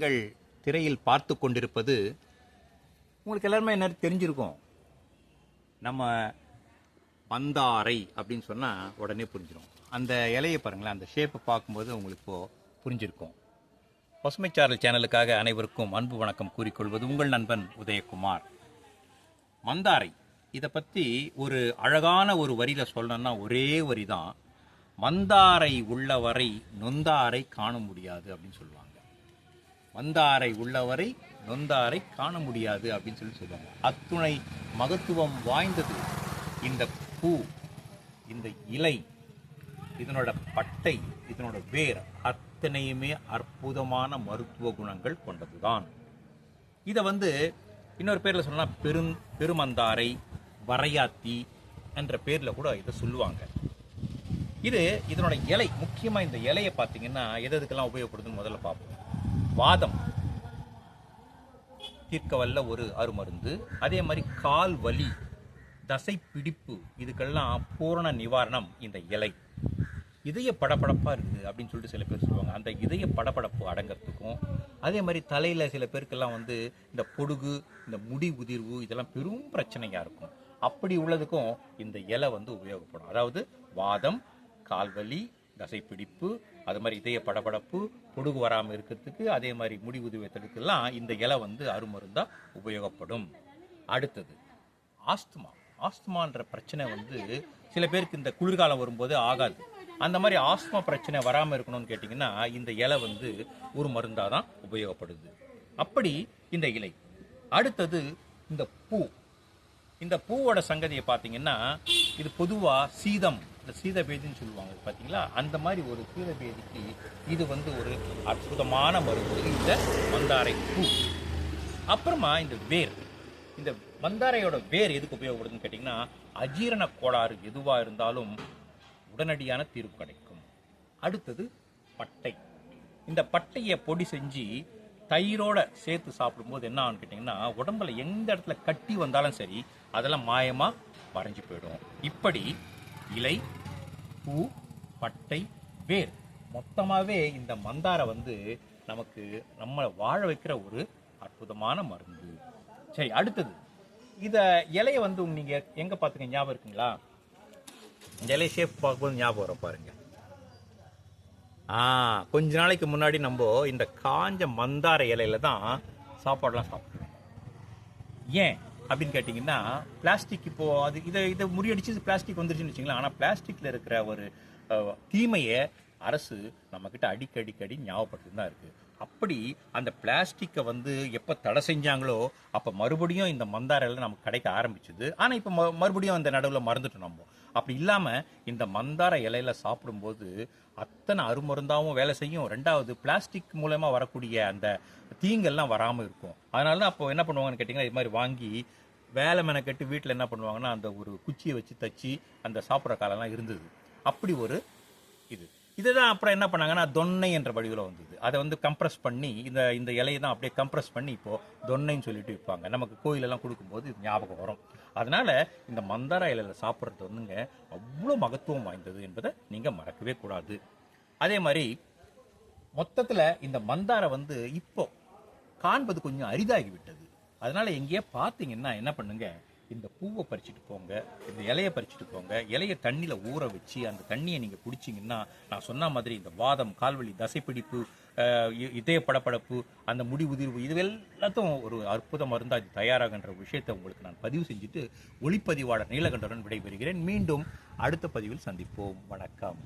நீங்கள் திரையில் பார்த்து கொண்டிருப்பது உங்களுக்கு எல்லாருமே என்ன தெரிஞ்சிருக்கும். நம்ம மந்தாரை அப்படின்னு சொன்னால் உடனே புரிஞ்சிடும் அந்த இலையை பாருங்களேன் அந்த ஷேப்பை பார்க்கும்போது உங்களுக்கு இப்போது புரிஞ்சிருக்கும். பசுமைச்சாரல் சேனலுக்காக அனைவருக்கும் அன்பு வணக்கம் கூறிக்கொள்வது உங்கள் நண்பன் உதயகுமார். மந்தாரை இதை பற்றி ஒரு அழகான ஒரு வரியில் சொல்லணும்னா ஒரே வரி தான் மந்தாரை உள்ளவரை நொந்தாரை காண முடியாது அப்படின்னு சொல்லுவாங்க. வந்தாரை உள்ளவரை நொந்தாரை காண முடியாது அப்படின்னு சொல்லி சொல்லுவாங்க. அத்துணை மகத்துவம் வாய்ந்தது. இந்த பூ இந்த இலை இதனோட பட்டை இதனோட வேர் அத்தனையுமே அற்புதமான மருத்துவ குணங்கள் கொண்டதுதான். இதை வந்து இன்னொரு பேரில் சொல்லலாம் பெரும் பெருமந்தாரை வரையாத்தி என்ற பேரில் கூட இதை சொல்லுவாங்க. இது இதனோட இலை முக்கியமாக இந்த இலையை பார்த்தீங்கன்னா எது எதுக்கெல்லாம் உபயோகப்படுதுன்னு முதல்ல பார்ப்போம். வாதம். தீர்க்க வல்ல ஒரு அருமருந்து. அதே மாதிரி கால் வலி தசை பிடிப்பு இதுக்கெல்லாம் பூரண நிவாரணம் இந்த இலை. இதய படபடப்பாக இருக்குது அப்படின்னு சொல்லிட்டு சில பேர் சொல்லுவாங்க. அந்த இதய படபடப்பு அடங்கிறதுக்கும் அதே மாதிரி தலையில் சில பேருக்கெல்லாம் வந்து இந்த பொடுகு இந்த முடி உதிர்வு இதெல்லாம் பெரும் பிரச்சனையாக இருக்கும். அப்படி உள்ளதுக்கும் இந்த இலை வந்து உபயோகப்படும். அதாவது வாதம் கால்வலி தசைப்பிடிப்பு அது மாதிரி இதய படபடப்பு பொடுகு வராமல் இருக்கிறதுக்கு அதே மாதிரி முடி உதிர்வதற்கெல்லாம் இந்த இலை வந்து அருமருந்தாக உபயோகப்படும். அடுத்தது ஆஸ்துமா. ஆஸ்துமான்ற பிரச்சனை வந்து சில பேருக்கு இந்த குளிர்காலம் வரும்போது ஆகாது. அந்த மாதிரி ஆஸ்துமா பிரச்சனை வராமல் இருக்கணும்னு கேட்டிங்கன்னா இந்த இலை வந்து ஒரு மருந்தாக தான் உபயோகப்படுது. அப்படி இந்த இலை. அடுத்தது இந்த பூ. இந்த பூவோட சங்கதியை பார்த்தீங்கன்னா இது பொதுவாக சீதம். சீதபேதின்னு சொல்லுவாங்க பார்த்தீங்களா அந்த மாதிரி ஒரு சீதபேதிக்கு இது வந்து ஒரு அற்புதமான மருந்து இந்த மந்தாரை பூ. அப்புறமா இந்த வேர். இந்த மந்தாரையோட வேர் எதுக்கு உபயோகப்படுதுன்னு கேட்டிங்கன்னா அஜீரண கோளாறு எதுவாக இருந்தாலும் உடனடியான தீர்வு கிடைக்கும். அடுத்தது பட்டை. இந்த பட்டையை பொடி செஞ்சு தயிரோட சேர்த்து சாப்பிடும்போது என்ன ஆகும்னு கேட்டிங்கன்னா உடம்புல எந்த இடத்துல கட்டி வந்தாலும் சரி அதெல்லாம் மாயமாக மறைஞ்சு போயிடும். இப்படி இலை பூ பட்டை வேர். மொத்தமாகவே இந்த மந்தாரை வந்து நமக்கு நம்ம வாழ வைக்கிற ஒரு அற்புதமான மருந்து. சரி அடுத்தது. இத இலையை வந்து நீங்க எங்க பார்த்துக்க ஞாபகம் இருக்குங்களா? இந்த இலையை ஷேப் பார்க்கும்போது ஞாபகம் வர பாருங்க. ஆ கொஞ்ச நாளைக்கு முன்னாடி நம்ம இந்த காஞ்ச மந்தார இலையில தான் சாப்பாடுலாம் சாப்பிடுவோம். ஏன்? அப்படின்னு கேட்டிங்கன்னா பிளாஸ்டிக் இப்போ அது இதை இதை முறியடிச்சு பிளாஸ்டிக் வந்துருச்சுன்னு வச்சுங்களேன் ஆனால் பிளாஸ்டிக்கில் இருக்கிற ஒரு தீமையை அரசு நம்மக்கிட்ட அடிக்கடிக்கடி ஞாபகப்படுத்தி தான் இருக்குது அப்படி அந்த பிளாஸ்டிக்கை வந்து எப்போ தடை செஞ்சாங்களோ அப்போ மறுபடியும் இந்த மந்தார இலை நமக்கு கிடைக்க ஆரம்பிச்சுது. ஆனால் இப்போ ம மறுபடியும் அந்த நடுவில் மறந்துட்டோம் நம்ம. அப்படி இல்லாமல் இந்த மந்தார இலையில சாப்பிடும்போது அத்தனை அருமருந்தாகவும் வேலை செய்யும். ரெண்டாவது பிளாஸ்டிக் மூலயமா வரக்கூடிய அந்த தீங்கெல்லாம் வராமல் இருக்கும். அதனால தான் அப்போ என்ன பண்ணுவாங்கன்னு கேட்டிங்கன்னா இது மாதிரி வாங்கி வேலை மெனக்கெட்டு வீட்டில் என்ன பண்ணுவாங்கன்னா அந்த ஒரு குச்சியை வச்சு தச்சு அந்த சாப்பிட்ற காலம்லாம் இருந்தது. அப்படி ஒரு இது. இதுதான் அப்புறம் என்ன பண்ணாங்கன்னா தொன்னை என்ற வடிவில் வந்தது. அதை வந்து கம்ப்ரஸ் பண்ணி இந்த இந்த இலையை தான் அப்படியே கம்ப்ரஸ் பண்ணி இப்போது தொன்னைன்னு சொல்லிட்டு விற்பாங்க. நமக்கு கோயிலெல்லாம் கொடுக்கும்போது இது ஞாபகம் வரும். அதனால் இந்த மந்தார இலையில் சாப்பிட்றது வந்துங்க அவ்வளோ மகத்துவம் வாய்ந்தது என்பதை நீங்கள் மறக்கவே கூடாது. அதே மாதிரி மொத்தத்தில் இந்த மந்தாரை வந்து இப்போ காண்பது கொஞ்சம் அரிதாகி விட்டது. எங்கேயே பார்த்தீங்கன்னா என்ன பண்ணுங்கள் இந்த பூவை பறிச்சுட்டு போங்க இந்த இலையை பறிச்சுட்டு போங்க இலையை தண்ணியில் ஊற வச்சு அந்த தண்ணியை நீங்கள் குடிச்சிங்கன்னா நான் சொன்ன மாதிரி இந்த வாதம் கால்வலி தசைப்பிடிப்பு இதய படப்படப்பு அந்த முடி உதிர்வு இது எல்லாத்தையும் ஒரு அற்புத மருந்தாக இது தயாராகின்ற விஷயத்தை உங்களுக்கு நான் பதிவு செஞ்சுட்டு ஒளிப்பதிவாளர் நீலகண்டருடன் விடைபெறுகிறேன். மீண்டும் அடுத்த பதிவில் சந்திப்போம். வணக்கம்.